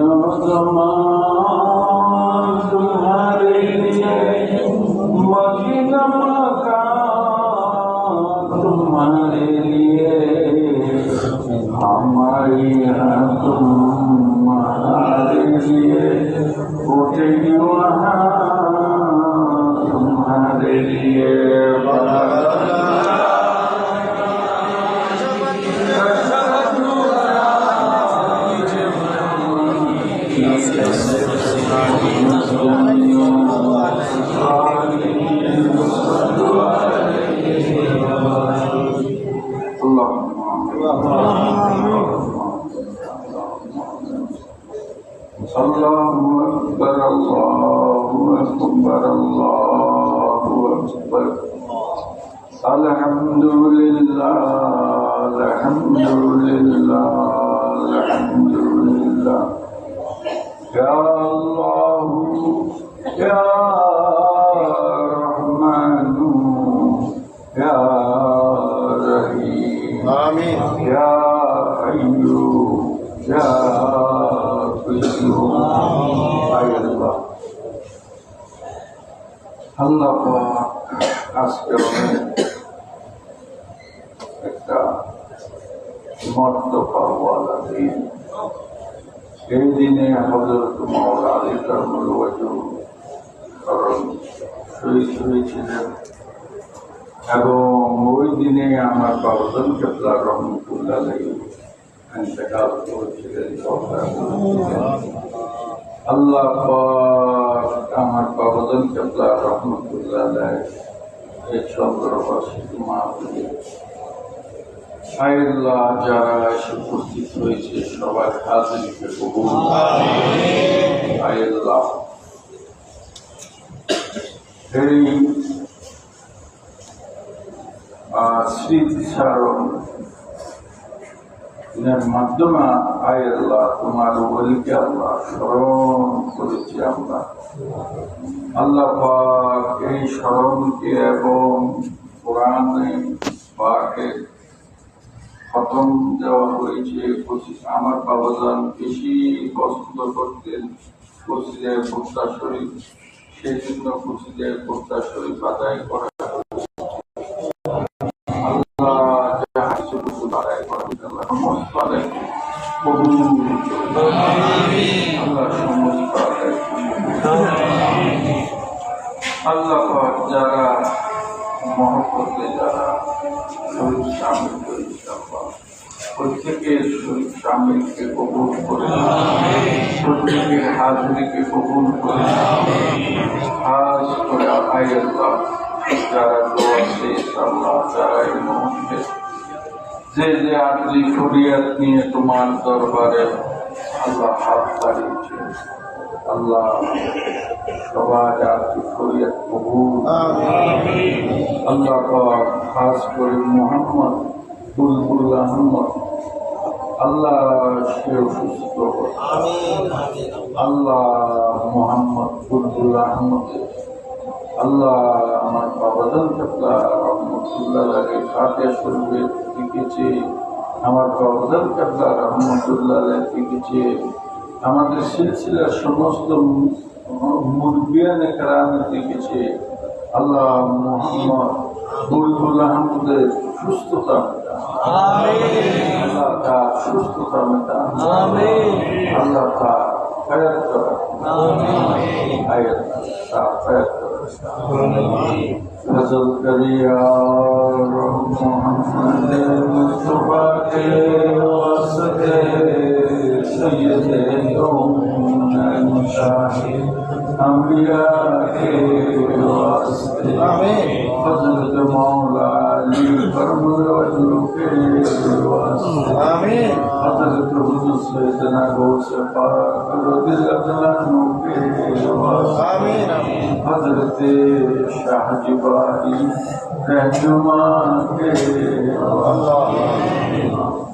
Thank you. الحمد لله الحمد لله يا الله يا رحمن يا رحيم آمين يا حي يا قيوم আয় আল্লাহ আল্লাহ পাক আজকে অনেক একটা মর্ত পাওয়ালা দিন এই দিনে হজরত মাওলা আলী কারণ শহীদ হয়েছিলেন এবং ওই দিনে আমার বাবুদন কেবলা রহমতুল্লাহ ইন্তেকাল করেছিলেন আল্লাহ আমার বাবুদন কেবলা রহমতুল্লাহ এই চন্দ্রবাসী মাহফিলে আল্লাহ যারা এসে উপস্থিত হয়েছে সবার হাজিরিকে কবুল আল্লাহ এই স্মৃতিচারণ মাধ্যমে আয় তোমার বলিকে আল্লাহ স্মরণ করেছি আমরা। আল্লাহ পাক এই স্মরণকে এবং কোরআনে পাকে খতম দেওয়া হয়েছে আমার বাবাজান বেশি পছন্দ করতেন পঁচিশে ভোক্তা শরীফ সেই জন্য পঁচিশে ভোক্তা শরীফ আদায় করা আল্লাহ যারা মহব্বতে, যারা শরীর সামিল করেছে আল্লাহ প্রত্যেকের শরীর সামিলকে কবুল করে প্রত্যেকের হাজরিকে কবুল করে খাস করে আল্লাহ আল্লাহ যারা দোয়া আল্লাহ যারা এই যে যে আর্জি ফরিয়াদ নিয়ে তোমার দরবারে আল্লাহ হাত দাঁড়িয়েছে আল্লাহ সবার আর্জি ফরিয়াদ কবুল আল্লাহ খাস করে মোহাম্মদ বুলবুল আহমদ। আল্লাহ সুস্থ আল্লাহ মোহাম্মদ বুলবুল আহমদ। আল্লাহ আমার বাবাজান কাপলা রহমতুল্লাহ আলী ফাতে শরীফের লিখেছে। আমার বাবাজান কাপলা রহমতুল্লাহ আলী লিখেছে। আমাদের সিলসিলার সমস্ত মুরবিয়ান কারামে লিখেছে। আল্লাহ মোহাম্মদ বুলবুল আহমদের সুস্থতা আল্লাহ তার সুস্থতা আল্লাহ তার فیض فضل کریا محمد مصطفیٰ کے واسطے سید انبیاء کے واسطے فضل مولا حضرت شاہ جی رہنما کے اللہ